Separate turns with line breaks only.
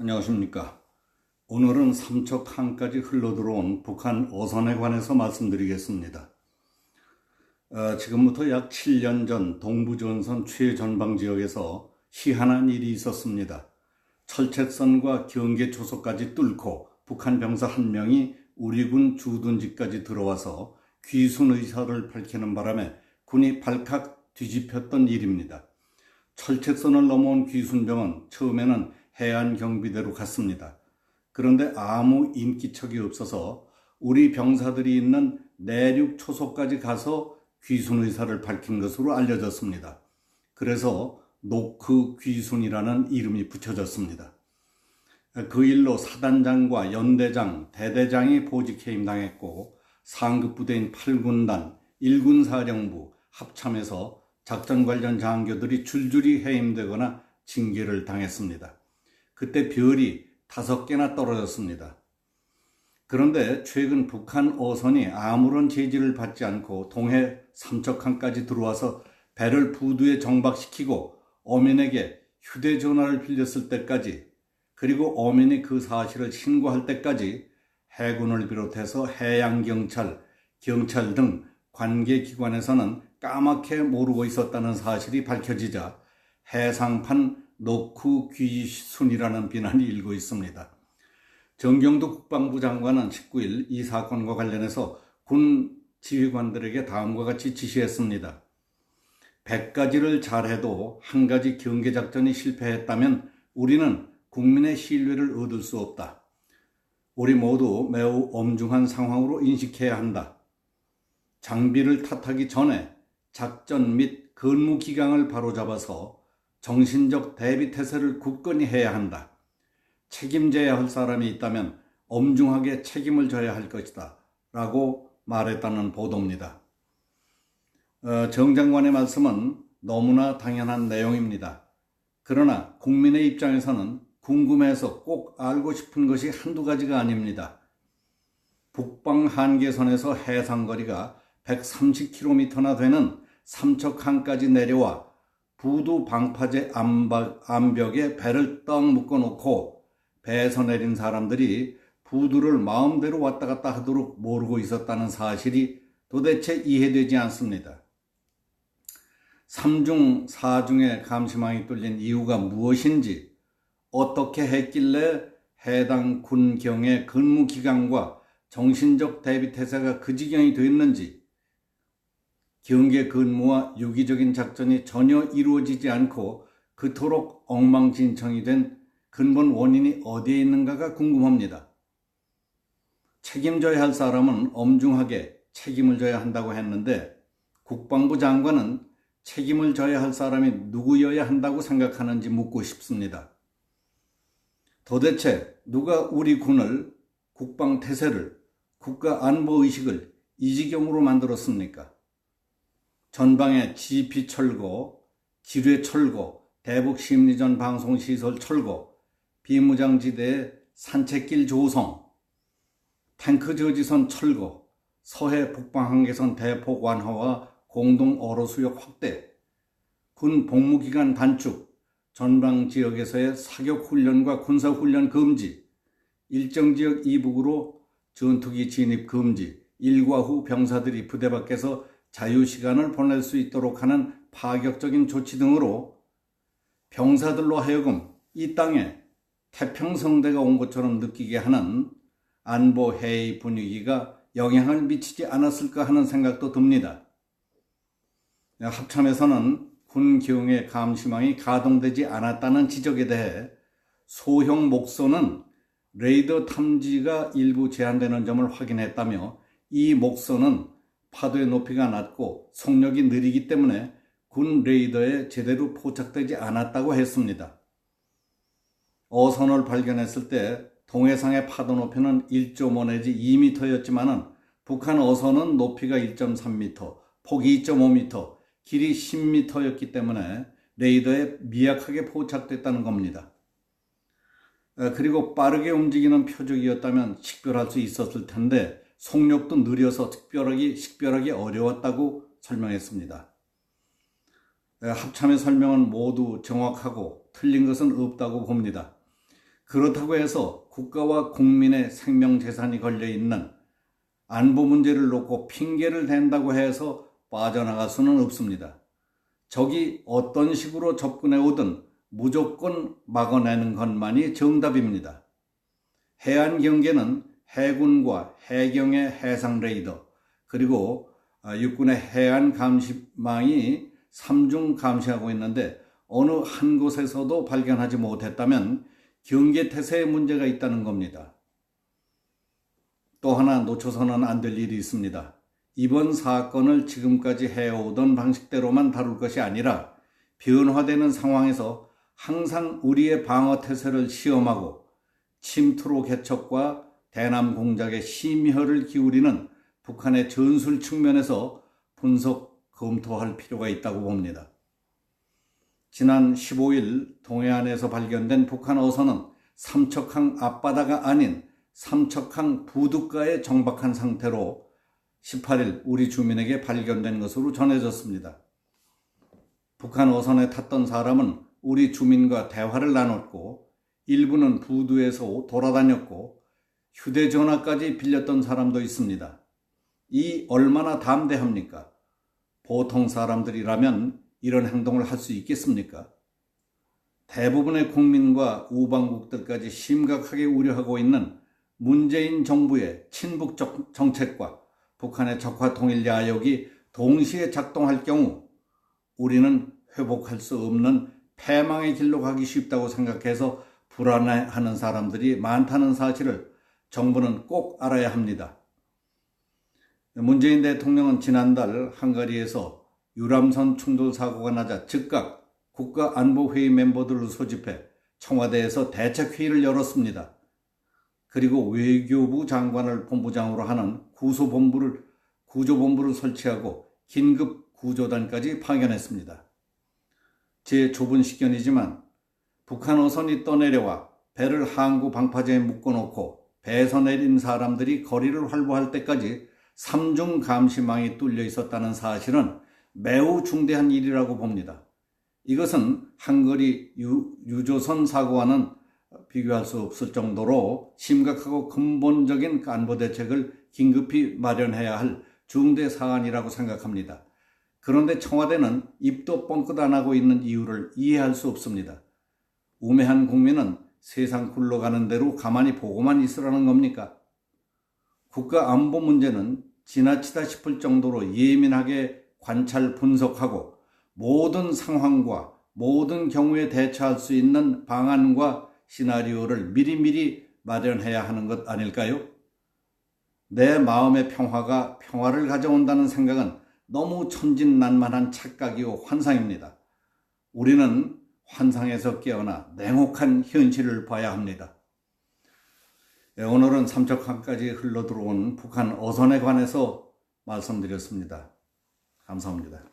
안녕하십니까. 오늘은 삼척 항까지 흘러들어온 북한 어선에 관해서 말씀드리겠습니다. 어, 지금부터 약 7년 전 동부전선 최전방 지역에서 희한한 일이 있었습니다. 철책선과 경계 초소까지 뚫고 북한 병사 한 명이 우리 군 주둔지까지 들어와서 귀순 의사를 밝히는 바람에 군이 발칵 뒤집혔던 일입니다. 철책선을 넘어온 귀순병은 처음에는 해안 경비대로 갔습니다. 그런데 아무 인기척이 없어서 우리 병사들이 있는 내륙 초소까지 가서 귀순 의사를 밝힌 것으로 알려졌습니다. 그래서 노크 귀순이라는 이름이 붙여졌습니다. 그 일로 사단장과 연대장, 대대장이 보직 해 임당했고 상급 부대인 8군단, 1군 사령부 합참에서 작전 관련 장교들이 줄줄이 해임되거나 징계를 당했습니다. 그때 별이 다섯 개나 떨어졌습니다. 그런데 최근 북한 어선이 아무런 제지를 받지 않고 동해 삼척항까지 들어와서 배를 부두에 정박시키고 어민에게 휴대전화를 빌렸을 때까지 그리고 어민이 그 사실을 신고할 때까지 해군을 비롯해서 해양경찰, 경찰 등 관계기관에서는 까맣게 모르고 있었다는 사실이 밝혀지자 해상판 노크 귀순이라는 비난이 일고 있습니다. 정경도 국방부 장관은 19일 이 사건과 관련해서 군 지휘관들에게 다음과 같이 지시했습니다. 100가지를 잘해도 한 가지 경계작전이 실패했다면 우리는 국민의 신뢰를 얻을 수 없다. 우리 모두 매우 엄중한 상황으로 인식해야 한다. 장비를 탓하기 전에 작전 및 근무 기강을 바로잡아서 정신적 대비 태세를 굳건히 해야 한다. 책임져야 할 사람이 있다면 엄중하게 책임을 져야 할 것이다. 라고 말했다는 보도입니다. 어, 정 장관의 말씀은 너무나 당연한 내용입니다. 그러나 국민의 입장에서는 궁금해서 꼭 알고 싶은 것이 한두 가지가 아닙니다. 북방 한계선에서 해상거리가 130km나 되는 삼척항까지 내려와 부두 방파제 암벽 에 배를 떡 묶어놓고 배에서 내린 사람들이 부두를 마음대로 왔다 갔다 하도록 모르고 있었다는 사실이 도대체 이해되지 않습니다. 3중, 4중의 감시망이 뚫린 이유가 무엇인지, 어떻게 했길래 해당 군경의 근무 기간과 정신적 대비 태세가 그 지경이 됐는지, 경계 근무와 유기적인 작전이 전혀 이루어지지 않고 그토록 엉망진창이 된 근본 원인이 어디에 있는가가 궁금합니다. 책임져야 할 사람은 엄중하게 책임을 져야 한다고 했는데 국방부 장관은 책임을 져야 할 사람이 누구여야 한다고 생각하는지 묻고 싶습니다. 도대체 누가 우리 군을 국방 태세를 국가 안보 의식을 이 지경으로 만들었습니까? 전방에 GP 철거, 지뢰 철거, 대북 심리전 방송 시설 철거, 비무장지대 산책길 조성, 탱크 저지선 철거, 서해 북방 한계선 대폭 완화와 공동 어로 수역 확대, 군 복무 기간 단축, 전방 지역에서의 사격 훈련과 군사 훈련 금지, 일정 지역 이북으로 전투기 진입 금지, 일과 후 병사들이 부대 밖에서 자유시간을 보낼 수 있도록 하는 파격적인 조치 등으로 병사들로 하여금 이 땅에 태평성대가 온 것처럼 느끼게 하는 안보 회의 분위기가 영향을 미치지 않았을까 하는 생각도 듭니다. 합참에서는 군경의 감시망이 가동되지 않았다는 지적에 대해 소형 목소는 레이더 탐지가 일부 제한되는 점을 확인했다며 이 목소는 파도의 높이가 낮고 속력이 느리기 때문에 군 레이더에 제대로 포착되지 않았다고 했습니다. 어선을 발견했을 때 동해상의 파도 높이는 1.5 내지 2m였지만 북한 어선은 높이가 1.3m, 폭이 2.5m, 길이 10m였기 때문에 레이더에 미약하게 포착됐다는 겁니다. 그리고 빠르게 움직이는 표적이었다면 식별할 수 있었을 텐데 속력도 느려서 특별하기, 식별하기 어려웠다고 설명했습니다. 합참의 설명은 모두 정확하고 틀린 것은 없다고 봅니다. 그렇다고 해서 국가와 국민의 생명재산이 걸려 있는 안보 문제를 놓고 핑계를 댄다고 해서 빠져나갈 수는 없습니다. 적이 어떤 식으로 접근해 오든 무조건 막아내는 것만이 정답입니다. 해안 경계는 해군과 해경의 해상 레이더 그리고 아, 육군의 해안 감시망이 삼중 감시하고 있는데 어느 한 곳에서도 발견하지 못했다면 경계 태세에 문제가 있다는 겁니다. 또 하나 놓쳐서는 안 될 일이 있습니다. 이번 사건을 지금까지 해오던 방식대로만 다룰 것이 아니라 변화되는 상황에서 항상 우리의 방어 태세를 시험하고 침투로 개척과 대남 공작에 심혈을 기울이는 북한의 전술 측면에서 분석 검토할 필요가 있다고 봅니다. 지난 15일 동해안에서 발견된 북한 어선은 삼척항 앞바다가 아닌 삼척항 부두가에 정박한 상태로 18일 우리 주민에게 발견된 것으로 전해졌습니다. 북한 어선에 탔던 사람은 우리 주민과 대화를 나눴고 일부는 부두에서 돌아다녔고 휴대전화까지 빌렸던 사람도 있습니다. 이 얼마나 담대합니까? 보통 사람들이라면 이런 행동을 할 수 있겠습니까? 대부분의 국민과 우방국들까지 심각하게 우려하고 있는 문재인 정부의 친북 정책과 북한의 적화 통일 야욕이 동시에 작동할 경우 우리는 회복할 수 없는 패망의 길로 가기 쉽다고 생각해서 불안해하는 사람들이 많다는 사실을 정부는 꼭 알아야 합니다. 문재인 대통령은 지난달 헝가리에서 유람선 충돌 사고가 나자 즉각 국가안보회의 멤버들을 소집해 청와대에서 대책회의를 열었습니다. 그리고 외교부 장관을 본부장으로 하는 구소본부를 구조본부를 설치하고 긴급 구조단까지 파견했습니다. 제 좁은 식견이지만 북한 어선이 떠내려와 배를 항구 방파제에 묶어놓고 배에서 내린 사람들이 거리를 활보할 때까지 삼중 감시망이 뚫려 있었다는 사실은 매우 중대한 일이라고 봅니다. 이것은 한거리 유, 유조선 사고와는 비교할 수 없을 정도로 심각하고 근본적인 안보 대책을 긴급히 마련해야 할 중대 사안이라고 생각합니다. 그런데 청와대는 입도 뻥끗 안 하고 있는 이유를 이해할 수 없습니다. 우매한 국민은 세상 굴러가는 대로 가만히 보고만 있으라는 겁니까? 국가 안보 문제는 지나치다 싶을 정도로 예민하게 관찰 분석하고 모든 상황과 모든 경우에 대처할 수 있는 방안과 시나리오를 미리미리 마련해야 하는 것 아닐까요? 내 마음의 평화가 평화를 가져온다는 생각은 너무 천진난만한 착각이요 환상입니다. 우리는 환상에서 깨어나 냉혹한 현실을 봐야 합니다. 네, 오늘은 삼척항까지 흘러 들어온 북한 어선에 관해서 말씀드렸습니다. 감사합니다.